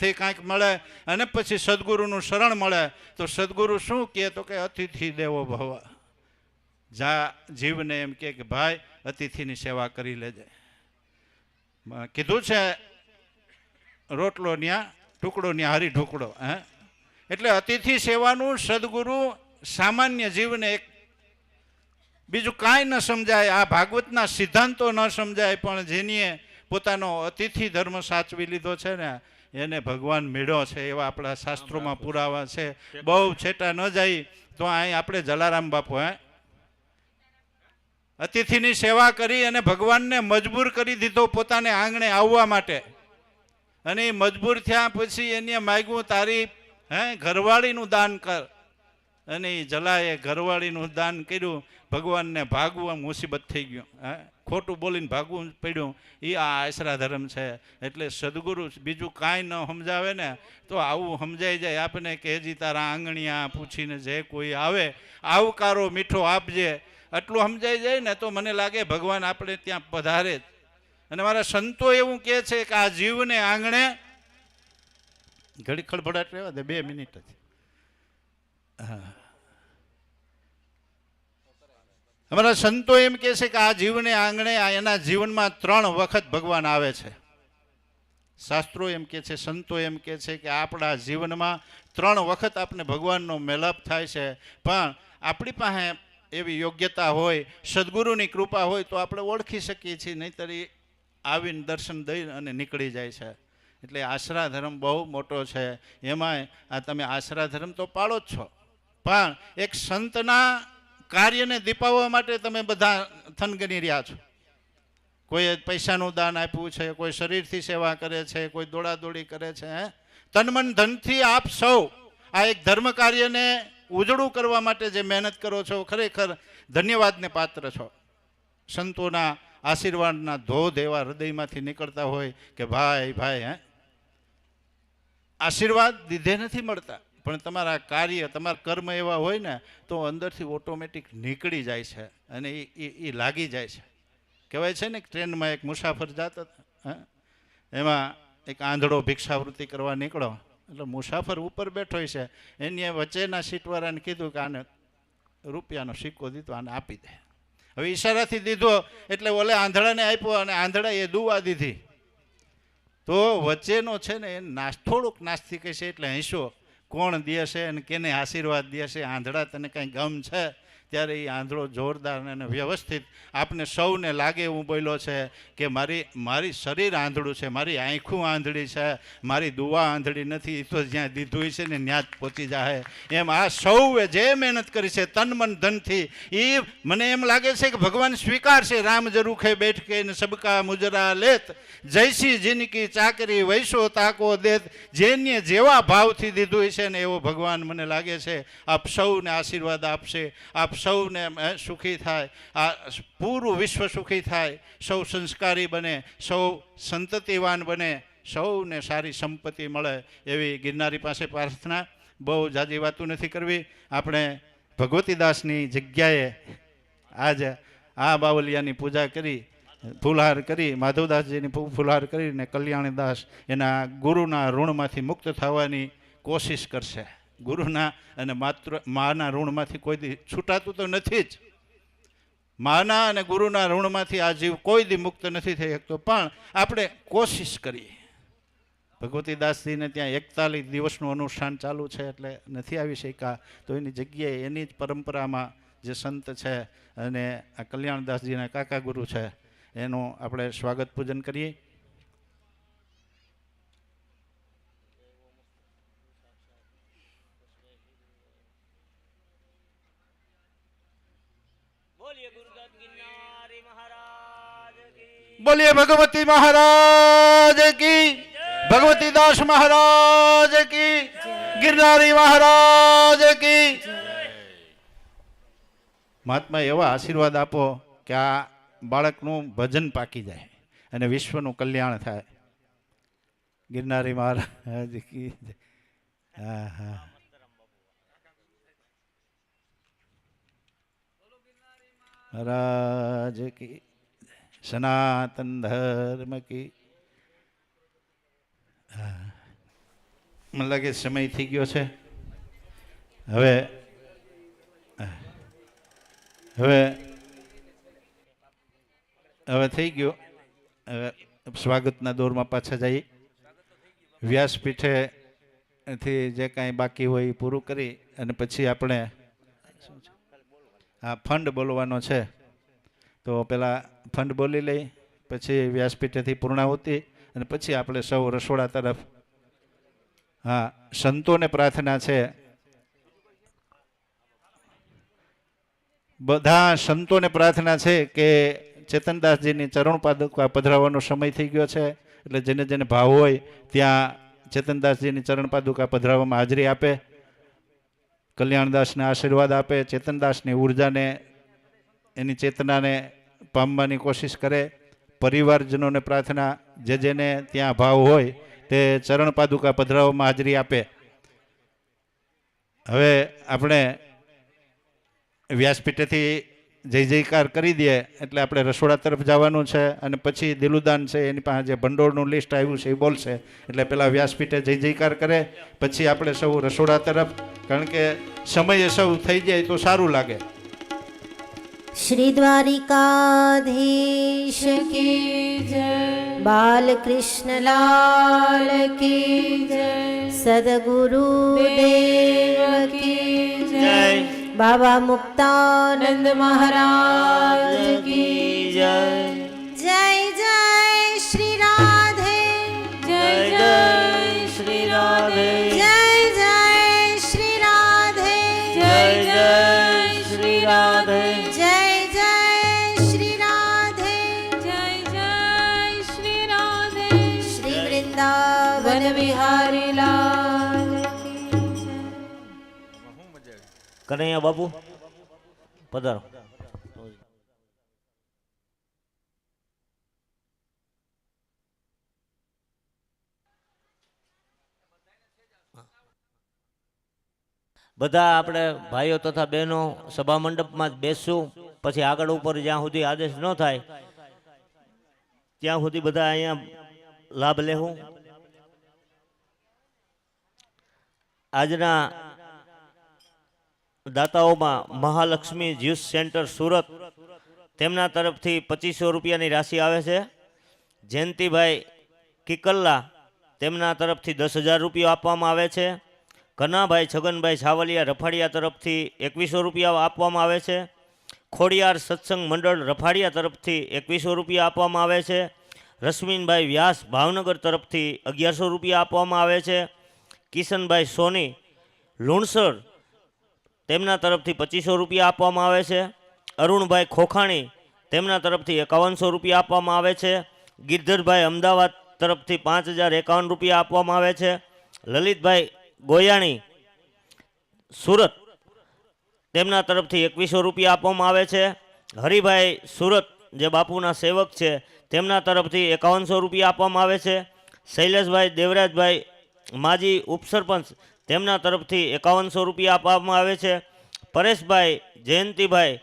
થી કાંઈક મળે અને પછી સદગુરુનું શરણ મળે, તો સદગુરુ શું કહે તો કે અતિથિ દેવો ભવ. જા જીવને એમ કહે કે, ભાઈ, અતિથિની સેવા કરી લેજે. કીધું છે, રોટલો ન્યા, ટુકડો ન્યા, હરી ઢુકડો હે? એટલે અતિથિ સેવાનું સદગુરુ સામાન્ય જીવને એક બીજું કાંઈ ન સમજાય, આ ભાગવતના સિદ્ધાંતો ન સમજાય, પણ જેનીએ પોતાનો અતિથિ ધર્મ સાચવી લીધો છે ને એને ભગવાન મેળ્યો છે એવા આપણા શાસ્ત્રોમાં પુરાવા છે. બહુ છેટા ન જાય તો અહીં આપણે જલારામ બાપુ હે? અતિથિની સેવા કરી અને ભગવાનને મજબૂર કરી દીધો પોતાને આંગણે આવવા માટે. અને એ મજબૂર થયા પછી એને માગ્યું તારી હે ઘરવાળીનું દાન કર. અને એ જલાએ ઘરવાળીનું દાન કર્યું ભગવાનને ભાગવું મુસીબત થઈ ગયું હે? ખોટું બોલીને ભાગવું પડ્યું એ આ આશરા ધર્મ છે. એટલે સદગુરુ બીજું કાંઈ ન સમજાવે ને, તો આવું સમજાઈ જાય. આપને કે હજી તારા આંગણિયા પૂછીને જે કોઈ આવે, આવકારો મીઠો આપજે. આટલું સમજાઈ જાય ને તો મને લાગે ભગવાન આપણે ત્યાં પધારે અને મારા સંતો એવું કહે છે કે આ જીવને આંગણે ઘડી ખડભડાટ રહેવા દે, બે મિનિટ જ. હા. અમારા સંતો એમ કહે છે કે આ જીવને આંગણે એના જીવનમાં ત્રણ વખત ભગવાન આવે છે. શાસ્ત્રો એમ કહે છે, સંતો એમ કહે છે કે આપણા જીવનમાં ત્રણ વખત આપણે ભગવાનનો મેલાપ થાય છે. પણ આપણી પાસે એવી યોગ્યતા હોય, સદગુરુની કૃપા હોય તો આપણે ઓળખી શકીએ છીએ, નહીંતર એ આવીને દર્શન દઈ અને નીકળી જાય છે. એટલે આશરા ધર્મ બહુ મોટો છે. એમાંય આ તમે આશરા ધર્મ તો પાળો જ છો. પણ એક સંતના કાર્યને દીપાવવા માટે તમે બધા થનગની રહ્યા છો. કોઈએ પૈસાનું દાન આપ્યું છે, કોઈ શરીરથી સેવા કરે છે, કોઈ દોડાદોડી કરે છે તનમન ધનથી આપ સૌ આ એક ધર્મ કાર્યને ઉજળું કરવા માટે જે મહેનત કરો છો, ખરેખર ધન્યવાદને પાત્ર છો. સંતોના આશીર્વાદના ધોધ એવા હૃદયમાંથી નીકળતા હોય કે ભાઈ ભાઈ, હે? આશીર્વાદ દીધે નથી મળતા. પણ તમારા કાર્ય, તમારા કર્મ એવા હોય ને, તો અંદરથી ઓટોમેટિક નીકળી જાય છે અને એ, એ- લાગી જાય છે. કહેવાય છે ને ટ્રેનમાં એક મુસાફર જતા એમાં એક આંધળો ભિક્ષાવૃત્તિ કરવા નીકળો. એટલે મુસાફર ઉપર બેઠો છે. એની વચ્ચેના સીટવાળાને કીધું કે આને રૂપિયાનો સિક્કો દીધો, આને આપી દે. હવે ઈશારાથી દીધો, એટલે ઓલે આંધળાને આપ્યો અને આંધળા એ દુવા દીધી. તો વચ્ચેનો છે ને એ નાશ થોડુંક નાસ્તિક છે એટલે હંસો કોણ દે છે અને કેને આશીર્વાદ દે છે? આંધળા તને કાંઈ ગમ છે? ત્યારે એ આંધળો જોરદાર અને વ્યવસ્થિત આપને સૌને લાગે એવું બોલ્યો છે કે મારી મારી શરીર આંધળું છે, મારી આંખું આંધળી છે, મારી દુવા આંધળી નથી એ તો જ્યાં દીધું છે ને ત્યાં જ પહોંચી જાય એમ આ સૌએ જે મહેનત કરી છે, તન મન ધનથી એ મને એમ લાગે છે કે ભગવાન સ્વીકારશે, રામ જરૂખે બેઠકે ને સબકા મુજરા લેત જયસી જિંદગી ચાકરી વૈસો તાકો દેત, જેને જેવા ભાવથી દીધું છે ને એવો ભગવાન મને લાગે છે, આપ સૌને આશીર્વાદ આપશે, આપ સૌને સુખી થાય. આ પૂરું વિશ્વ સુખી થાય. સૌ સંસ્કારી બને, સૌ સંતતિવાન બને, સૌને સારી સંપત્તિ મળે એવી ગિરનારી પાસે પ્રાર્થના બહુ જાજી વાતું નથી કરવી. આપણે ભગવતીદાસની જગ્યાએ આજે આ બાવલિયાની પૂજા કરી, ફૂલહાર કરી, માધવદાસજીની ફૂલહાર કરીને કલ્યાણીદાસ એના ગુરુના ઋણમાંથી મુક્ત થવાની કોશિશ કરશે. ગુરુના અને માત્ર માના ઋણમાંથી કોઈ દી છૂટાતું તો નથી જ. માના અને ગુરુના ઋણમાંથી આ જીવ કોઈ દી મુક્ત નથી થઈ શકતો. પણ આપણે કોશિશ કરીએ. ભગવતી દાસજીને ત્યાં એકતાલીસ દિવસનું અનુષ્ઠાન ચાલુ છે એટલે નથી આવી શક્યા. તો એની જગ્યાએ એની જ પરંપરામાં જે સંત છે અને આ કલ્યાણદાસજીના કાકા ગુરુ છે, એનું આપણે સ્વાગત પૂજન કરીએ. બોલીએ ભગવતી મહારાજ કી ભગવતી દાસ મહારાજ કી ગિરનારી મહારાજ કી મહાત્મા એવા આશીર્વાદ આપો કે આ બાળકનું ભજન પાકી જાય અને વિશ્વનું કલ્યાણ થાય. ગિરનારી મહારાજ કી હા હા. મહારાજ કી સનાતન ધર્મ કી મને લાગે સમય થઈ ગયો છે હવે હવે હવે થઈ ગયો હવે સ્વાગતના દોરમાં પાછા જઈએ। વ્યાસપીઠે થી જે કાંઈ બાકી હોય એ પૂરું કરી અને પછી આપણે શું છે? હા ફંડ બોલવાનો છે. તો પેલા ફંડ બોલી લઈ, પછી વ્યાસપીઠેથી પૂર્ણાહુતિ, અને પછી આપણે સૌ રસોડા તરફ. હા, સંતોને પ્રાર્થના છે. બધા સંતોને પ્રાર્થના છે કે ચેતનદાસજીની ચરણ પાદુકા પધરાવવાનો સમય થઈ ગયો છે, એટલે જેને જેને ભાવ હોય ત્યાં ચેતનદાસજીની ચરણ પાદુકા પધરાવવામાં હાજરી આપે. કલ્યાણદાસને આશીર્વાદ આપે, ચેતનદાસની ઉર્જાને, એની ચેતનાને પામવાની કોશિશ કરે. પરિવારજનોને પ્રાર્થના, જે જેને ત્યાં ભાવ હોય તે ચરણ પાદુકા પધરાવવામાં હાજરી આપે. હવે આપણે વ્યાસપીઠેથી જય જયકાર કરી દઈએ એટલે આપણે રસોડા તરફ જવાનું છે અને પછી દિલુદાન છે, એની પાસે જે ભંડોળનું લિસ્ટ આવ્યું છે એ બોલશે. એટલે પહેલાં વ્યાસપીઠે જય જયકાર કરે, પછી આપણે સૌ રસોડા તરફ, કારણ કે સમયે સૌ થઈ જાય તો સારું લાગે. શ્રી દ્વારિકાધીશ કી જય બાલકૃષ્ણ લાલ કી જય સદગુરુ દેવ કી જય. બાબા મુક્તાનંદ મહારાજ કી જય. જય જય શ્રી રાધે. જય જય શ્રી રાધે. કનૈયા બાપુ? પધારો. બધા આપણે ભાઈઓ તથા બહેનો સભા મંડપમાં જ બેસશું. પછી આગળ ઉપર જ્યાં સુધી આદેશ ન થાય, ત્યાં સુધી બધા અહીંયા લાભ લેવું આજના દાતાઓમાં મહાલક્ષ્મી જ્યુસ સેન્ટર સુરત તેમના તરફથી પચીસો રૂપિયાની રાશિ આવે છે. જયંતિભાઈ કિકલ્લા તેમના તરફથી દસ હજાર રૂપિયા આપવામાં આવે છે. કનાભાઈ છગનભાઈ છાવલિયા રફાડિયા તરફથી એકવીસો રૂપિયા આપવામાં આવે છે. ખોડિયાર સત્સંગ મંડળ રફાડિયા તરફથી એકવીસો રૂપિયા આપવામાં આવે છે. રશ્મિનભાઈ વ્યાસ ભાવનગર તરફથી અગિયારસો રૂપિયા આપવામાં આવે છે. કિશનભાઈ સોની લુણસર તેમના તરફથી પચીસો રૂપિયા આપવામાં આવે છે. અરુણભાઈ ખોખાણી તેમના તરફથી એકાવનસો રૂપિયા આપવામાં આવે છે. ગિરધરભાઈ અમદાવાદ તરફથી પાંચ હજાર એકાવન રૂપિયા આપવામાં આવે છે. લલિતભાઈ ગોયાણી સુરત તેમના તરફથી એકવીસો રૂપિયા આપવામાં આવે છે. હરિભાઈ સુરત જે બાપુના સેવક છે તેમના તરફથી એકાવનસો રૂપિયા આપવામાં આવે છે. શૈલેષભાઈ દેવરાજભાઈ માજી ઉપસરપંચ તેમના તરફથી એકાવનસો રૂપિયા આપવામાં આવે છે. પરેશભાઈ જયંતિભાઈ